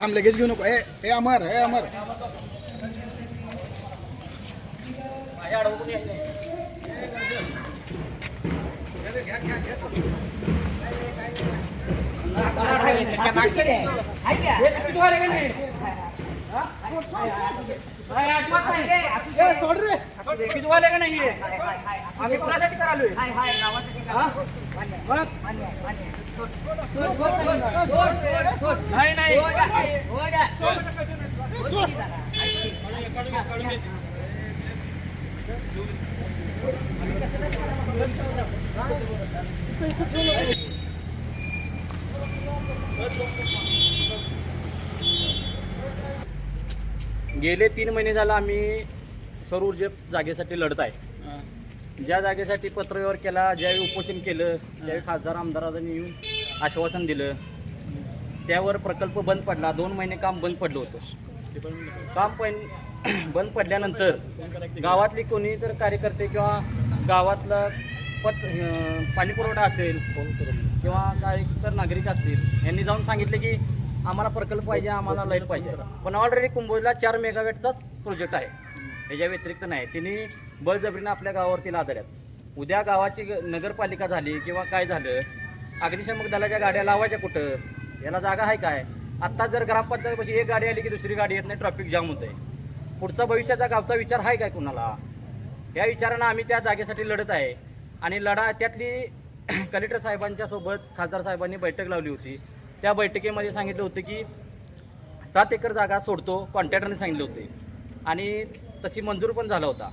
लगेच घेऊ नको हे अमर हे अमर सोड रे आम्ही कोणासाठी करालोय? हा? नाही नाही. गेले तीन महिने झालं आम्ही सौर ऊर्जे जागेसाठी लढत आहे. ज्या जागेसाठी पत्रव्यवहार केला ज्यावेळी उपोषण केलं त्यावेळी खासदार आमदारांनी येऊन आश्वासन दिलं. त्यावर प्रकल्प बंद पडला. दोन महिने काम बंद पडलं होतं. काम पण बंद पडल्यानंतर गावातली कोणी तर कार्यकर्ते किंवा गावातला पत अं, पाणी पुरवठा असेल किंवा काही तर नागरिक असतील यांनी जाऊन सांगितले की आम्हाला प्रकल्प पाहिजे आम्हाला लाइट पाहिजे. पण ऑलरेडी कुंभोजला चार मेगावॅटचाच प्रोजेक्ट आहे. त्याच्या व्यतिरिक्त नाही. तिने बळजबरीनं आपल्या गावावरती लादल्यात. उद्या गावाची ग- नगरपालिका झाली किंवा काय झालं अग्निशमक दलाच्या गाड्या लावायच्या कुठं? याला जागा आहे काय? आत्ता जर ग्रामपंचायतीपाशी एक गाडी आली की दुसरी गाडी येत नाही ट्रॅफिक जाम होतंय. पुढचा भविष्याचा गावचा विचार आहे काय कुणाला? या विचारानं आम्ही त्या जागेसाठी लढत आहे. आणि लढा त्यातली कलेक्टर साहेबांच्या सोबत खासदार साहेबांनी बैठक लावली होती. त्या बैठकीमध्ये सांगितलं होतं की सात एकर जागा सोडतो कॉन्ट्रॅक्टरने सांगितले होते. आणि तशी मंजूर पण झाला होता.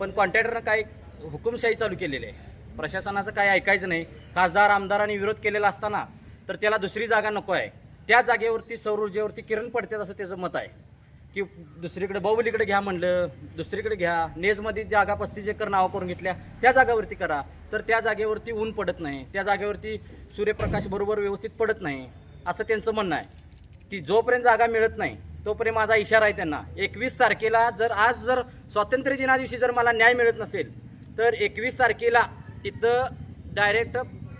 पण कॉन्ट्रॅक्टरनं काय हुकुमशाही चालू केलेली आहे. प्रशासनाचं काय ऐकायचं नाही. खासदार आमदारांनी विरोध केलेला असताना तर त्याला दुसरी जागा नको आहे. त्या जागेवरती सौर ऊर्जेवरती किरण पडतात असं त्याचं मत आहे. की दुसरीकडे बाहुबलीकडे घ्या म्हणलं दुसरीकडे घ्या. नेजमध्ये जागा पस्तीस एकर नावं करून घेतल्या. त्या जागावरती करा. तर त्या जागेवरती ऊन पडत नाही. त्या जागेवरती सूर्यप्रकाश बरोबर व्यवस्थित पडत नाही. असं त्यांचं म्हणणं आहे. की जोपर्यंत जागा मिळत नाही तोपर्यंत माझा इशारा आहे त्यांना एकवीस तारखेला जर आज जर स्वातंत्र्य दिना दिवशी जर मला न्याय मिळत नसेल तर एकवीस तारखेला तिथं डायरेक्ट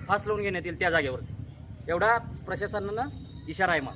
फास लावून घेण्यात येईल त्या जागेवर एवढा प्रशासनानं इशारा आहे मग